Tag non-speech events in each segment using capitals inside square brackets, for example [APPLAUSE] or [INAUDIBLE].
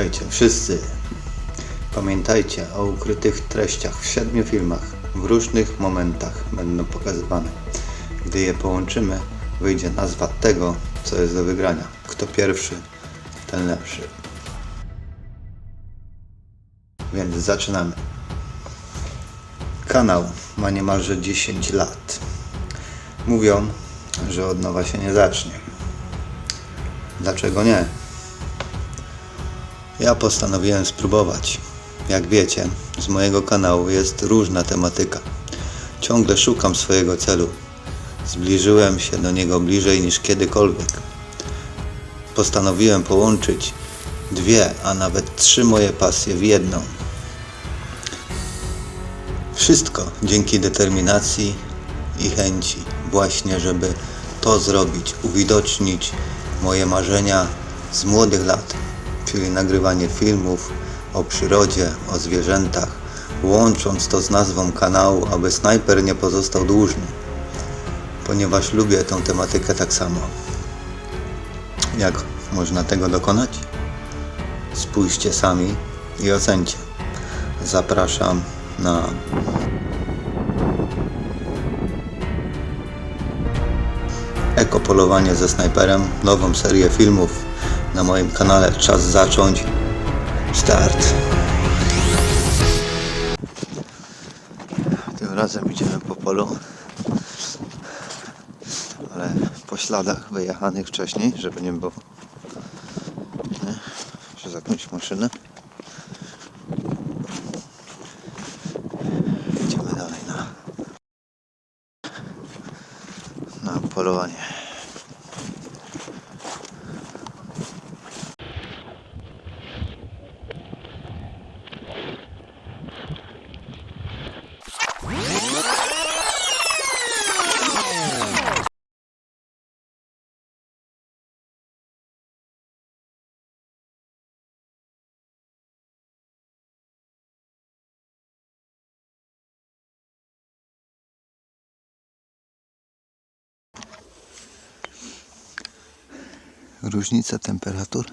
Witajcie wszyscy. Pamiętajcie o ukrytych treściach w siedmiu filmach. W różnych momentach będą pokazywane. Gdy je połączymy, wyjdzie nazwa tego, co jest do wygrania. Kto pierwszy, ten lepszy. Więc zaczynamy. Kanał ma niemalże 10 lat. Mówią, że od nowa się nie zacznie. Dlaczego nie? Ja postanowiłem spróbować. Jak wiecie, z mojego kanału jest różna tematyka. Ciągle szukam swojego celu. Zbliżyłem się do niego bliżej niż kiedykolwiek. Postanowiłem połączyć dwie, a nawet trzy moje pasje w jedną. Wszystko dzięki determinacji i chęci, właśnie żeby to zrobić, uwidocznić moje marzenia z młodych lat, czyli nagrywanie filmów o przyrodzie, o zwierzętach, łącząc to z nazwą kanału, aby snajper nie pozostał dłużny, ponieważ lubię tą tematykę tak samo. Jak można tego dokonać? Spójrzcie sami i ocencie. Zapraszam na Ekopolowanie ze snajperem, nową serię filmów na moim kanale. Czas zacząć. Start. Tym razem idziemy po polu, ale po śladach wyjechanych wcześniej, żeby nie było nie? przez maszynę. Idziemy dalej na na polowanie. Różnica temperatur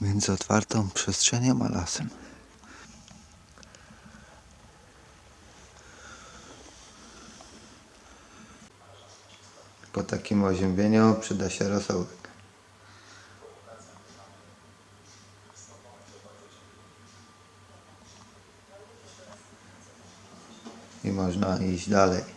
między otwartą przestrzenią a lasem. Po takim oziębieniu przyda się rosołek. I można iść dalej.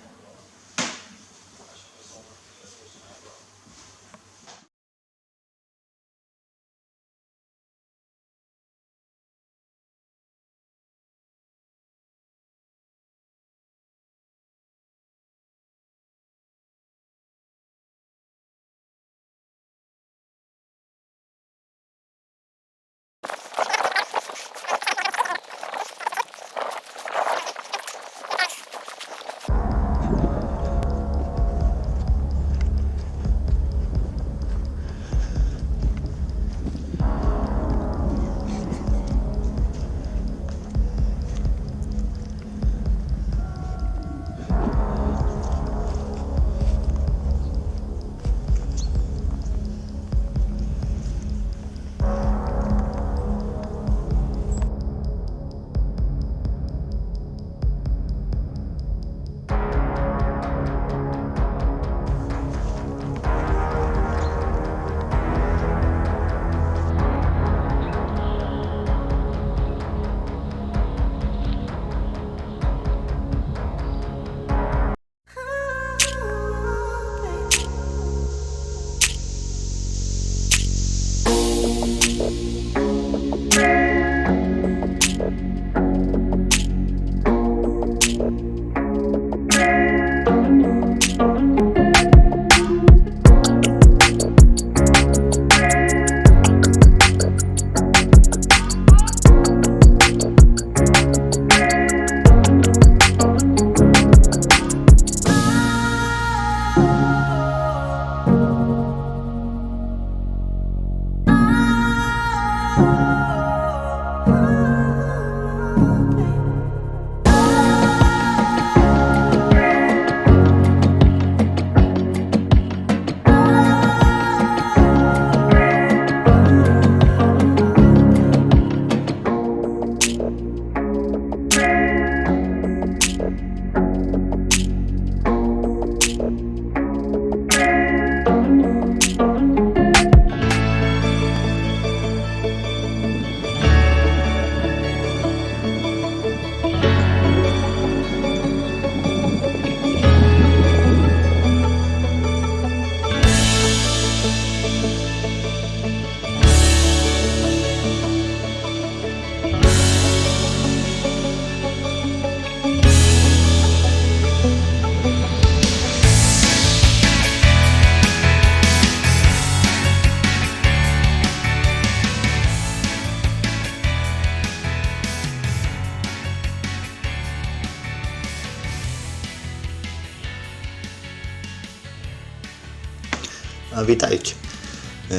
A witajcie.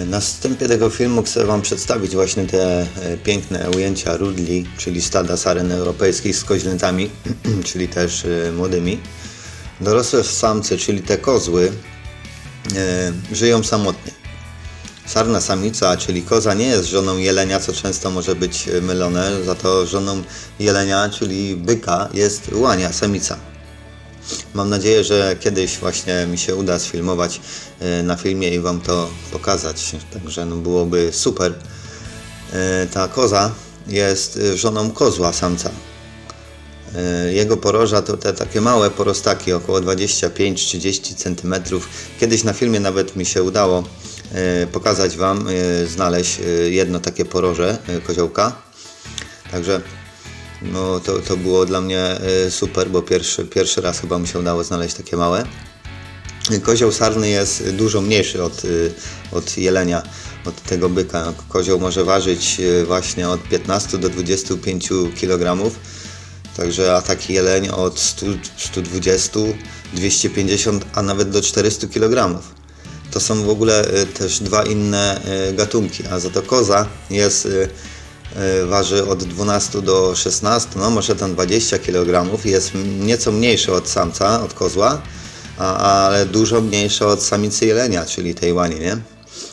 Na wstępie tego filmu chcę Wam przedstawić właśnie te e, piękne ujęcia rudli, czyli stada saren europejskich z koźlętami, [CLEARS THROAT] czyli też e, młodymi. Dorosłe samce, czyli te kozły, e, żyją samotnie. Sarna samica, czyli koza, nie jest żoną jelenia, co często może być e, mylone, za to żoną jelenia, czyli byka, jest łania, samica. Mam nadzieję, że kiedyś właśnie mi się uda sfilmować e, na filmie i Wam to pokazać. Także no byłoby super. E, Ta koza jest e, żoną kozła samca. Jego poroża to te takie małe porostaki, około 25-30 cm. Kiedyś na filmie nawet mi się udało pokazać Wam, znaleźć jedno takie poroże koziołka. Także no, to, to było dla mnie e, super, bo pierwszy, pierwszy raz chyba mi się udało znaleźć takie małe. Kozioł sarny jest dużo mniejszy od, y, od jelenia, od tego byka. Kozioł może ważyć y, właśnie od 15 do 25 kg. Także a taki jeleń od 100, 120, 250, a nawet do 400 kg. To są w ogóle też dwa inne gatunki, a za to koza jest, waży od 12 do 16, no może tam 20 kg, jest nieco mniejszy od samca, od kozła, a, ale dużo mniejsza od samicy jelenia, czyli tej łani, nie?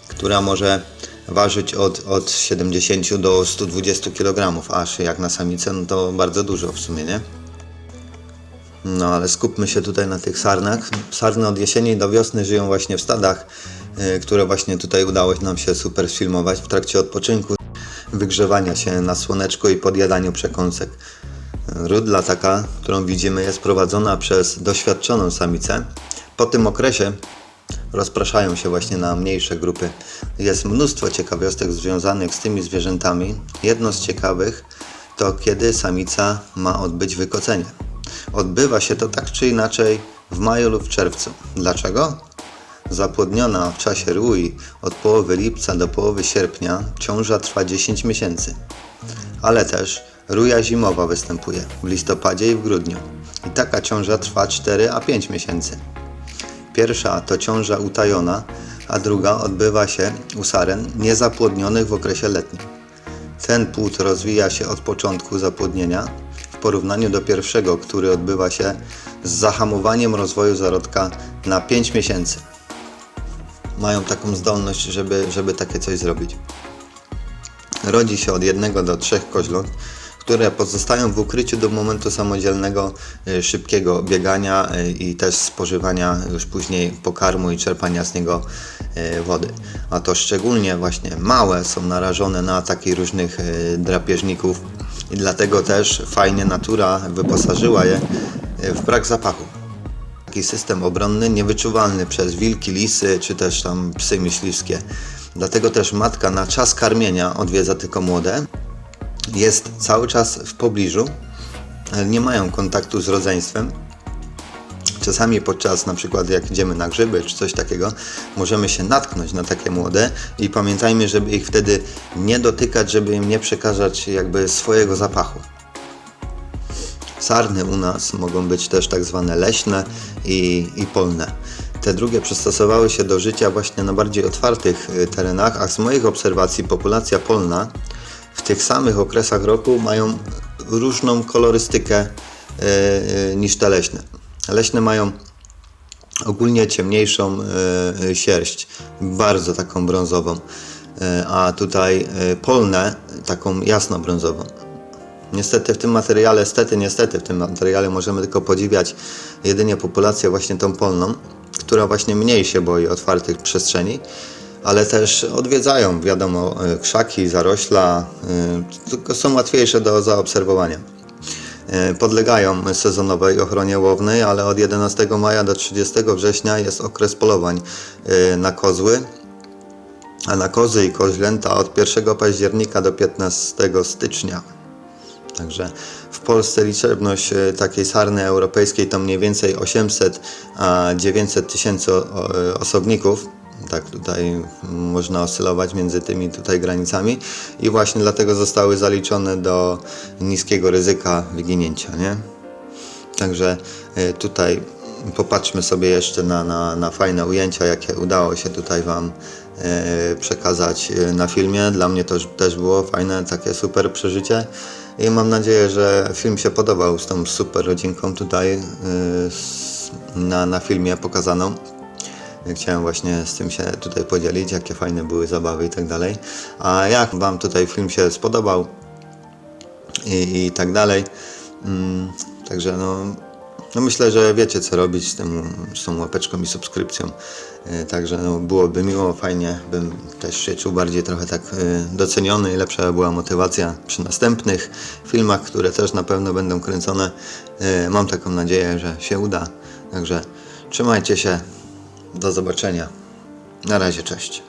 która może ważyć od, od 70 do 120 kg, aż jak na samicę, no to bardzo dużo w sumie, nie? No ale skupmy się tutaj na tych sarnach. Sarny od jesieni do wiosny żyją właśnie w stadach, y, które właśnie tutaj udało nam się super sfilmować w trakcie odpoczynku, wygrzewania się na słoneczku i podjadaniu przekąsek. Rudla taka, którą widzimy, jest prowadzona przez doświadczoną samicę. Po tym okresie rozpraszają się właśnie na mniejsze grupy. Jest mnóstwo ciekawostek związanych z tymi zwierzętami. Jedno z ciekawych to kiedy samica ma odbyć wykocenie. Odbywa się to tak czy inaczej w maju lub w czerwcu. Dlaczego? Zapłodniona w czasie rui od połowy lipca do połowy sierpnia ciąża trwa 10 miesięcy. Ale też ruja zimowa występuje w listopadzie i w grudniu. I taka ciąża trwa 4 a 5 miesięcy. Pierwsza to ciąża utajona, a druga odbywa się u saren niezapłodnionych w okresie letnim. Ten płód rozwija się od początku zapłodnienia w porównaniu do pierwszego, który odbywa się z zahamowaniem rozwoju zarodka na 5 miesięcy. Mają taką zdolność, żeby, żeby takie coś zrobić. Rodzi się od jednego do trzech koźląt, które pozostają w ukryciu do momentu samodzielnego, y, szybkiego biegania y, i też spożywania już później pokarmu i czerpania z niego y, wody. A to szczególnie właśnie małe są narażone na ataki różnych drapieżników i dlatego też fajnie natura wyposażyła je w brak zapachu taki system obronny niewyczuwalny przez wilki, lisy czy też tam psy myśliwskie. Dlatego też matka na czas karmienia odwiedza tylko młode. Jest cały czas w pobliżu, nie mają kontaktu z rodzeństwem. Czasami podczas na przykład jak idziemy na grzyby czy coś takiego, możemy się natknąć na takie młode i pamiętajmy, żeby ich wtedy nie dotykać, żeby im nie przekazać jakby swojego zapachu. Sarny u nas mogą być też tak zwane leśne i, i polne. Te drugie przystosowały się do życia właśnie na bardziej otwartych y, terenach, a z moich obserwacji populacja polna w tych samych okresach roku mają różną kolorystykę y, y, niż te leśne. Leśne mają ogólnie ciemniejszą sierść, bardzo taką brązową, a tutaj polne taką jasno-brązową. Niestety w tym materiale, stety, niestety w tym materiale możemy tylko podziwiać jedynie populację właśnie tą polną, która właśnie mniej się boi otwartych przestrzeni, ale też odwiedzają, wiadomo, y, krzaki, zarośla, y, tylko są łatwiejsze do zaobserwowania. Y, Podlegają sezonowej ochronie łownej, ale od 11 maja do 30 września jest okres polowań na kozły, a na kozy i koźlęta od 1 października do 15 stycznia. Także w Polsce liczebność e, takiej sarny europejskiej to mniej więcej 800 a 900 tysięcy o- osobników. Tak tutaj można oscylować między tymi tutaj granicami i właśnie dlatego zostały zaliczone do niskiego ryzyka wyginięcia, nie? Także e, tutaj popatrzmy sobie jeszcze na, na, na fajne ujęcia, jakie udało się tutaj Wam e, przekazać e, na filmie. Dla mnie to też było fajne, takie super przeżycie. I mam nadzieję, że film się podobał z tą super rodzinką tutaj z, na, na filmie pokazaną. Chciałem właśnie z tym się tutaj podzielić, jakie fajne były zabawy i tak dalej. A jak Wam tutaj film się spodobał i, i tak dalej. Mm, także no, no myślę, że wiecie co robić z, tym, z tą łapeczką i subskrypcją. E, Także no, byłoby miło, fajnie, bym też się czuł bardziej trochę tak e, doceniony i lepsza była motywacja przy następnych filmach, które też na pewno będą kręcone. E, Mam taką nadzieję, że się uda. Także trzymajcie się. Do zobaczenia. Na razie, cześć.